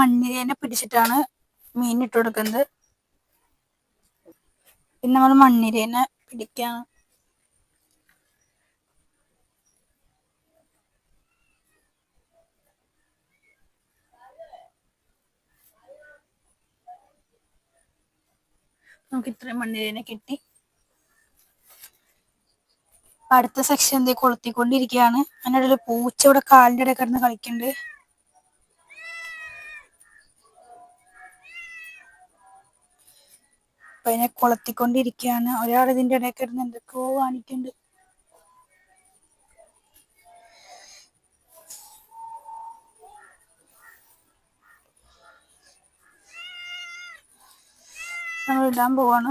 മണ്ണിരേനെ പിടിച്ചിട്ടാണ് മീൻ ഇട്ട് കൊടുക്കുന്നത്. പിന്നെ നമ്മൾ മണ്ണിരേനെ പിടിക്കാൻ നമുക്ക് ഇത്രയും മണ്ണിരേനെ കിട്ടി. അടുത്ത സെക്ഷൻ എന്തേ കൊളുത്തിക്കൊണ്ടിരിക്കുകയാണ്. അതിനിടയിൽ പൂച്ച ഇവിടെ കാലിന്റെ ഇടയിൽ കിടന്ന് കളിക്കുന്നുണ്ട്. അപ്പൊ അതിനെ കൊളത്തിക്കൊണ്ടിരിക്കുകയാണ്. ഒരാൾ ഇതിന്റെ ഇടയിൽ കിടന്ന് എന്തൊക്കെയോ കാണിക്കുന്നുണ്ട് നമ്മൾ ഇടാൻ പോവാണ്.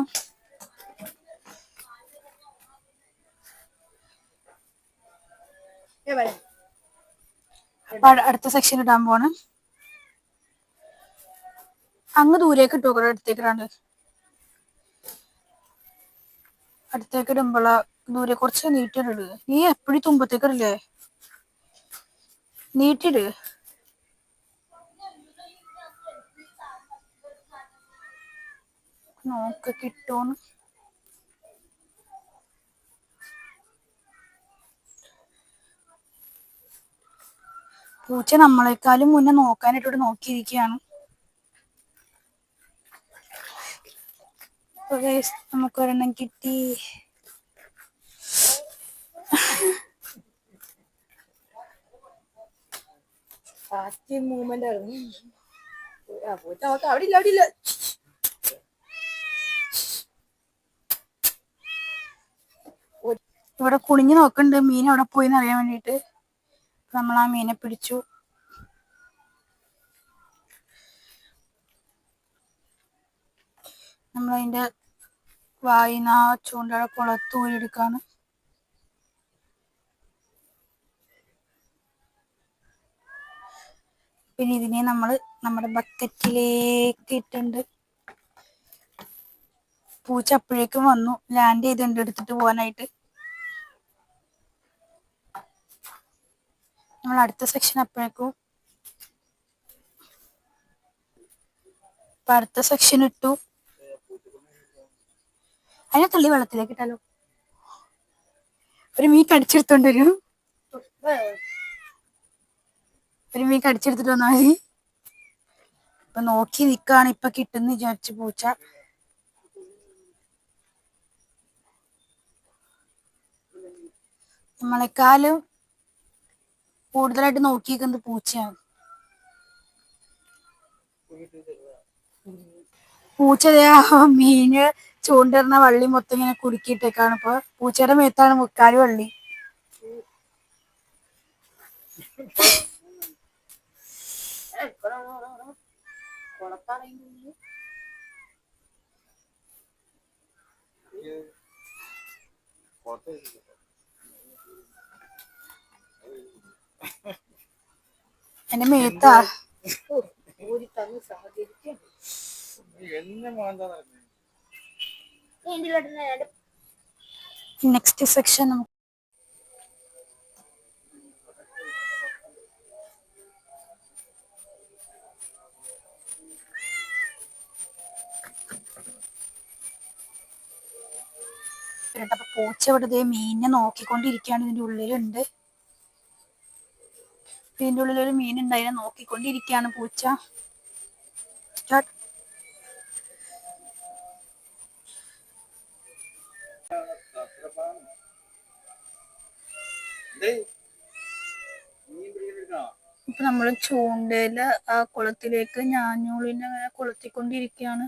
അടുത്ത സെക്ഷൻ ഇടാൻ പോവാണ്. അങ്ങ് ദൂരേക്ക് ഇട്ടു അടുത്തേക്ക് ഇടാണ്ട്. അടുത്തേക്ക് ഇടുമ്പോള ദൂരെ കുറച്ച് നീട്ടിയിട് നീ എപ്പോഴും തുമ്പത്തേക്ക് നീട്ടിട് നോക്ക് കിട്ടോന്ന്. പൂച്ച നമ്മളെക്കാളും മുന്നേ നോക്കാനായിട്ട് നോക്കിയിരിക്കുകയാണ് അപ്പൊ guys, നമുക്ക് ഒരെണ്ണം കിട്ടി ഫാസ്റ്റ് മൂവ്മെന്റ് ആയിരുന്നു ആ പോയിട്ട് അവർക്ക് അവിടെ ഇല്ല അവിടെ ഇല്ല ഇവിടെ കുളിഞ്ഞു നോക്കുന്നുണ്ട് മീൻ അവിടെ പോയി അറിയാൻ വേണ്ടിയിട്ട്. നമ്മൾ ആ മീനെ പിടിച്ചു. നമ്മൾ വായിന ചൂണ്ടയുടെ കുളത്ത് ഊരിയെടുക്കാണ്. പിന്നെ ഇതിനെ നമ്മൾ നമ്മുടെ ബക്കറ്റിലേക്ക് ഇട്ടുണ്ട് പൂച്ച അപ്പോഴേക്കും വന്നു. ലാൻഡ് ചെയ്തിട്ടുണ്ട് എടുത്തിട്ട് പോകാനായിട്ട്. നമ്മൾ അടുത്ത സെക്ഷൻ അപ്പോഴേക്കും അടുത്ത സെക്ഷൻ ഇട്ടു. അതിനെ തള്ളി വെള്ളത്തിലേക്ക് ഇട്ടാലോ? ഒരു മീൻ കടിച്ചെടുത്തോണ്ട് വരും. ഒരു മീൻ കടിച്ചെടുത്തിട്ട് വന്നാൽ മതി. ഇപ്പൊ നോക്കി നിക്കാണ് ഇപ്പൊ കിട്ടുന്ന വിചാരിച്ചു പൂച്ച. നമ്മളെക്കാളും കൂടുതലായിട്ട് നോക്കിയിരിക്കുന്നത് പൂച്ചയാണ്. പൂച്ച ദേ മീന് ചൂണ്ടിരുന്ന വള്ളി മൊത്തം ഇങ്ങനെ കുടുക്കിയിട്ടേക്കാണ്. ഇപ്പൊ പൂച്ചയുടെ മേത്താണ് മുക്കാൽ വള്ളി. എന്റെ മേത്താ. ഊരി തന്ന് സഹകരിക്കും. നെക്സ്റ്റ് സെക്ഷൻ അപ്പൊ പൂച്ച ഇവിടെ ദേ നോക്കിക്കൊണ്ടിരിക്കുകയാണ്. ഇതിന്റെ ഉള്ളിലുണ്ട്. ഇതിന്റെ ഉള്ളിലൊരു മീൻ ഉണ്ട് അതിനെ നോക്കിക്കൊണ്ടിരിക്കുകയാണ് പൂച്ച. സ്റ്റാർട്ട് ഇപ്പൊ നമ്മൾ ചൂണ്ടയിൽ ആ കുളത്തിലേക്ക് ഞാഞ്ഞൂളിനെ അങ്ങനെ കൊളുത്തിക്കൊണ്ടിരിക്കുകയാണ്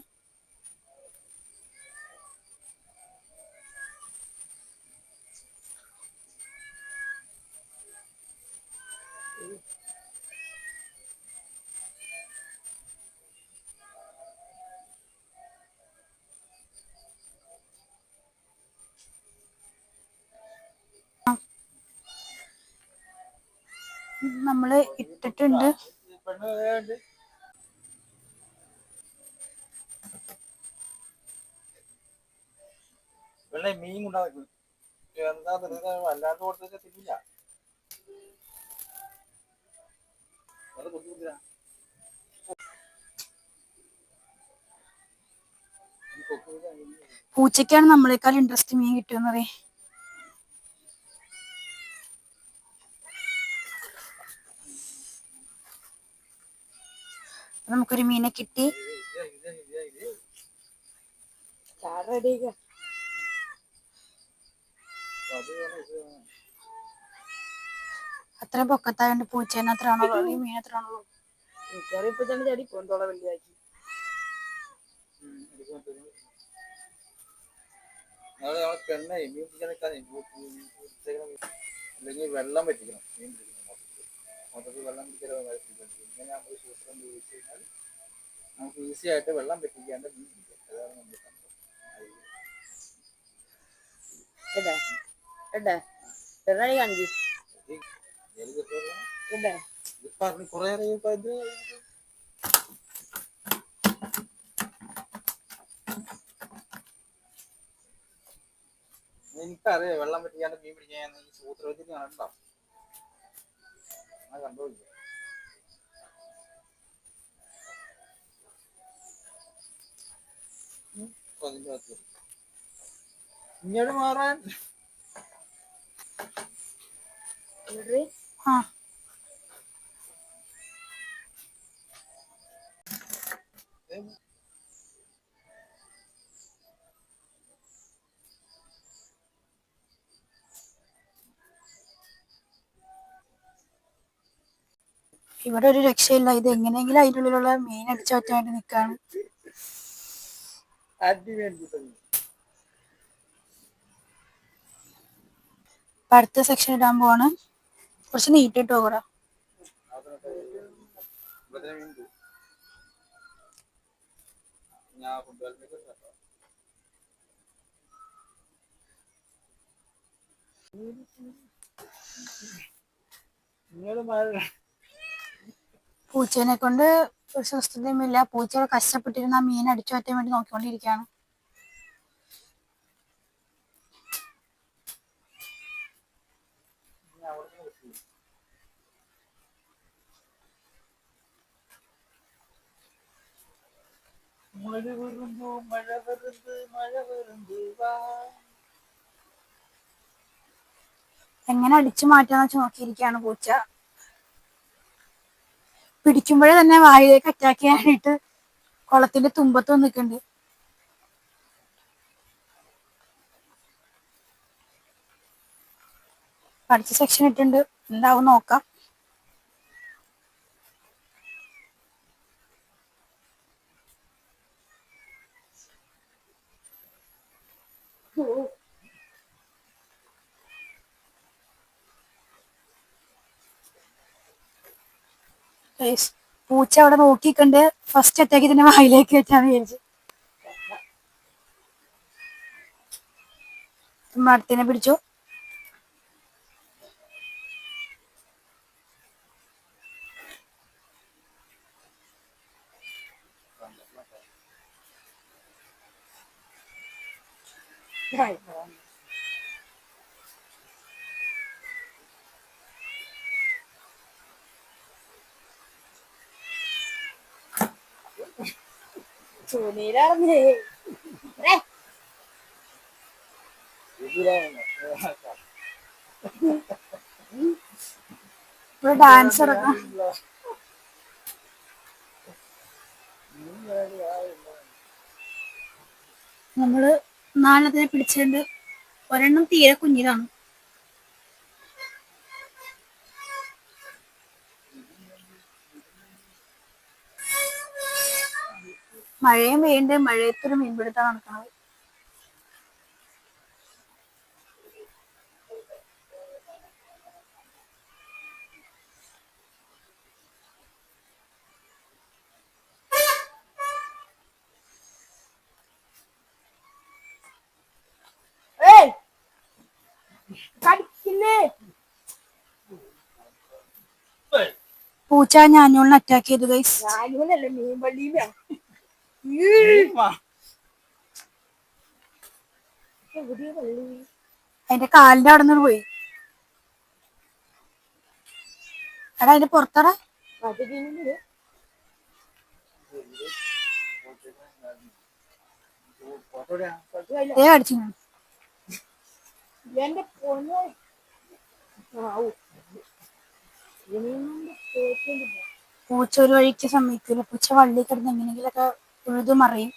നമ്മൾ ഇട്ടിട്ടുണ്ട്. മീൻ എന്താ വല്ലാണ്ട് നമ്മളെക്കാൾ ഇൻട്രസ്റ്റ് മീൻ കിട്ടുന്നത്. നമുക്കൊരു മീനെ കിട്ടി. അത്ര പൊക്കത്തായോണ്ട് പൂച്ചേനെ അത്ര ആണോ ഈ മീൻ എത്ര ആണോ വെള്ളം പറ്റിക്കണം മീൻ മൊത്തത്തിൽ വെള്ളം വെള്ളം പിടിക്കാൻ ഇങ്ങനെ നമ്മൾ സൂത്രം ഉപയോഗിച്ച് കഴിഞ്ഞാൽ നമുക്ക് ഈസി ആയിട്ട് വെള്ളം പറ്റിക്കാണ്ട് മീൻ പിടിക്കാം അതാണ് നമ്മൾ സംഭവം. കുറേ ഇത് എനിക്കറിയാം വെള്ളം പറ്റിക്കാണ്ട് മീൻ പിടിക്കാൻ ഈ ഞാൻ കണ്ടോ അതിന്റെ അകത്ത് ഇങ്ങോട്ട് മാറാൻ. ആ. ഇവിടെ ഒരു രക്ഷയില്ല. ഇത് എങ്ങനെയെങ്കിലും അതിന്റെ ഉള്ളിലുള്ള മീൻ അടിച്ചാറ്റായിട്ട് നിൽക്കാണ് അടുത്ത സെക്ഷൻ ഇടാൻ പോവാണ്. കുറച്ച് നീട്ടിട്ടോ കൂടെ ഞാൻ നിങ്ങൾ മഴ പൂച്ചേനെ കൊണ്ട് ഒരു സ്വസ്ഥതയുമില്ല പൂച്ച കഷ്ടപ്പെട്ടിരുന്ന ആ മീൻ അടിച്ചു മാറ്റാൻ വേണ്ടി നോക്കിക്കൊണ്ടിരിക്കുകയാണ്. മഴ വരുന്നു മഴ വരുന്നു മഴ വരുന്നു വാ. എങ്ങനെ അടിച്ചു മാറ്റാന്ന് വെച്ച് നോക്കിയിരിക്കുകയാണ് പൂച്ച. പിടിക്കുമ്പോഴേ തന്നെ വായിലേക്ക് അറ്റാക്ക് ചെയ്യാനായിട്ട് കുളത്തിന്റെ തുമ്പത്ത് നിൽക്കുന്നുണ്ട് അടുത്ത സെക്ഷൻ ഇട്ടുണ്ട് എന്താവും നോക്കാം. Guys, പൂച്ച അവിടെ നോക്കിക്കണ്ട് ഫസ്റ്റ് അറ്റാക്ക് ഇതിന്റെ വായിലേക്ക് വെച്ചാന്ന് വിചാരിച്ചു. മടത്തിനെ പിടിച്ചു. ചൂനീലാർന്നേ ഇതിലാണ് ഇവിടെ ഡാൻസ് നമ്മൾ നാലെണ്ണത്തിനെ പിടിച്ചതിന്റെ ഒരെണ്ണം തീരെ കുഞ്ഞിതാണ് മഴയും പെയ്യുണ്ട് മഴയത്തൊരു മീൻപിടുത്തം കടിക്കില്ലേ പൂച്ച ഞാനൂളിനെ അറ്റാക്ക് ചെയ്തു ഗൈസ് ഞാനൂലല്ലേ മീൻ പള്ളിയിലാ എവിടെയാ പള്ളി അതിന്റെ കാലിന്റെ അവിടെ നിന്ന് പോയി. എടാ അതിന്റെ പുറത്തടാ. എന്റെ പൊന്നോ. പൂച്ച ഒരു വഴിക്ക് സമ്മതിക്കില്ല പൂച്ച വള്ളി കിടന്ന് എങ്ങനെയെങ്കിലൊക്കെ ഉഴുതു മറിയും